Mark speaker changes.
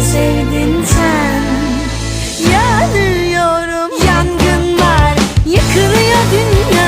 Speaker 1: sevdin